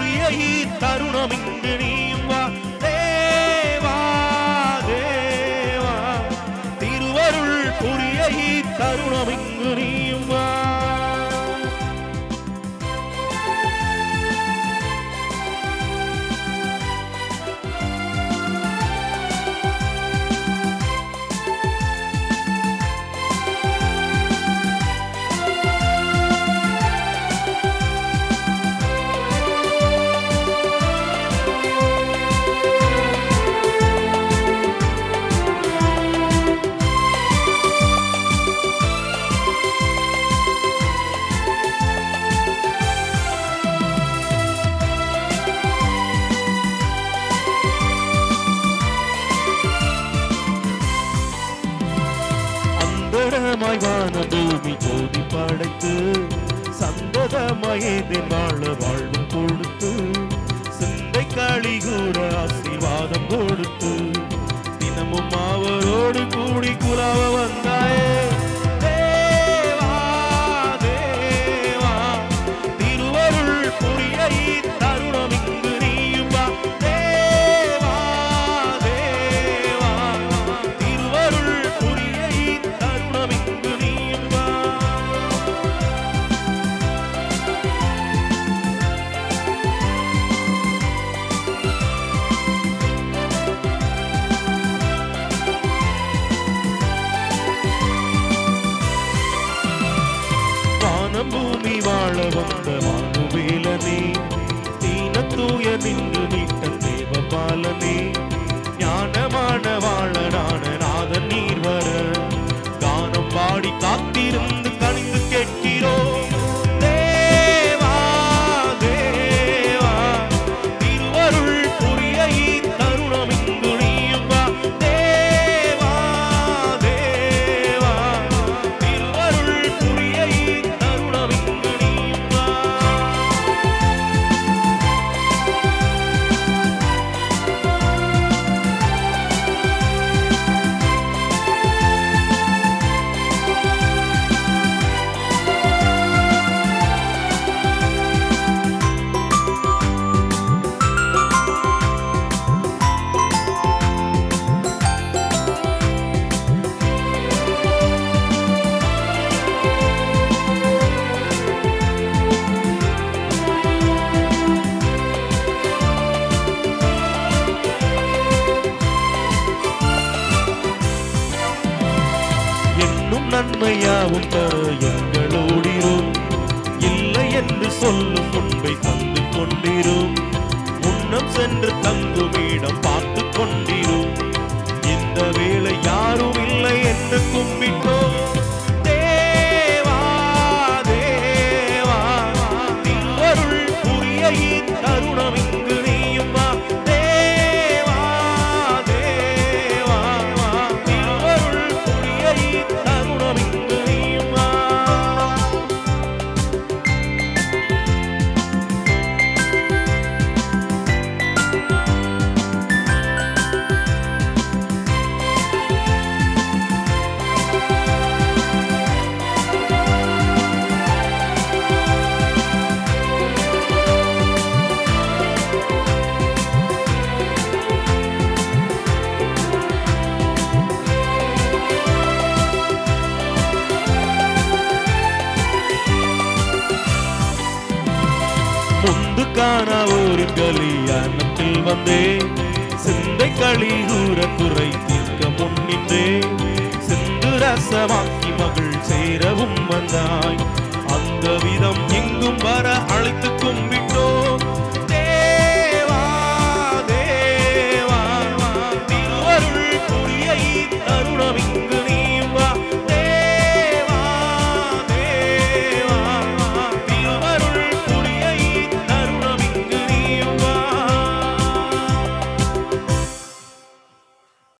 புரிய தருணம் இங்கு நீயும் வா. தேவா தேவா. திருவருள் புரிய தருணம் இங்கு நீயும் வா. வான பூமி ஜோதி படைத்து சந்ததமயதே வாழ வாழ்வு கொடுத்து சிந்தை களி கூற ஆசீர்வாதம் கொடுத்து தினமும் அவரோடு கூடி குலாவ வந்தாயே. தேவா, தேவா, திருவருள் புரிய வானம் பூமி வாழ வந்த மானுவேலனே தீன தூய நின்று நீட்ட தேவ பாலனே ஞானமான வாழனான நாதன் நீர் வர கானம் பாடி காத்திருந்து கணிந்து கேட்கிறோம். என்னும் தர எங்களோடிரும் இல்லை என்று சொல்லும் முன்பை தந்து கொண்டிரும். முன்னம் சென்று தங்கும் இடம் பார்த்து கொண்டிரும். இந்த வேலை யாரும் இல்லை என்று கும்பிட்டு முந்துக்கான ஒரு கலியாணத்தில் வந்தே. சிந்தை களி கூற குறை தீர்க்க முன்னின்றே. சிந்து ரசமாக்கி மகள் சேரவும் வந்தாய். அந்த விதம் எங்கும் வர அழைத்து கும்பிட்டோம்